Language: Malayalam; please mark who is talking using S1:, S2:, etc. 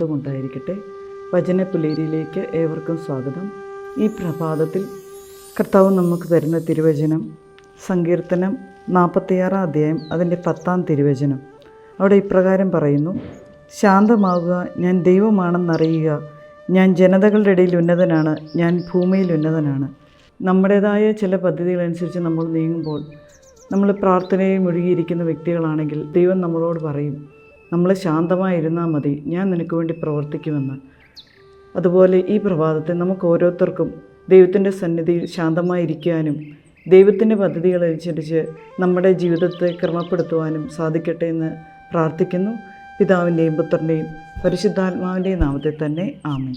S1: ഉണ്ടായിരിക്കട്ടെ വചനപ്പുലേരിയിലേക്ക് ഏവർക്കും സ്വാഗതം. ഈ പ്രഭാതത്തിൽ കർത്താവ് നമുക്ക് തരുന്ന തിരുവചനം സങ്കീർത്തനം നാൽപ്പത്തിയാറാം അധ്യായം അതിന്റെ പത്താം തിരുവചനം. അവിടെ ഇപ്രകാരം പറയുന്നു ശാന്തമാവുക ഞാൻ ദൈവമാണെന്നറിയുക. ഞാൻ ജനതകളുടെ ഇടയിൽ ഉന്നതനാണ് ഞാൻ ഭൂമിയിൽ ഉന്നതനാണ്. നമ്മുടേതായ ചില പദ്ധതികളനുസരിച്ച് നമ്മൾ നീങ്ങുമ്പോൾ നമ്മൾ പ്രാർത്ഥനയിൽ മുഴുകിയിരിക്കുന്ന വ്യക്തികളാണെങ്കിൽ ദൈവം നമ്മളോട് പറയും നമ്മൾ ശാന്തമായിരുന്നാൽ മതി. ഞാൻ നിനക്ക് വേണ്ടി പ്രവർത്തിക്കുമെന്ന്. അതുപോലെ ഈ പ്രഭാതത്തെ നമുക്ക് ഓരോരുത്തർക്കും ദൈവത്തിന്റെ സന്നിധിയിൽ ശാന്തമായിരിക്കാനും ദൈവത്തിന്റെ പദ്ധതികളനുസരിച്ച് നമ്മുടെ ജീവിതത്തെ ക്രമപ്പെടുത്തുവാനും സാധിക്കട്ടെ എന്ന് പ്രാർത്ഥിക്കുന്നു. പിതാവിന്റെയും പുത്രന്റെയും പരിശുദ്ധാത്മാവിന്റെയും നാമത്തിൽ തന്നെ ആമേൻ.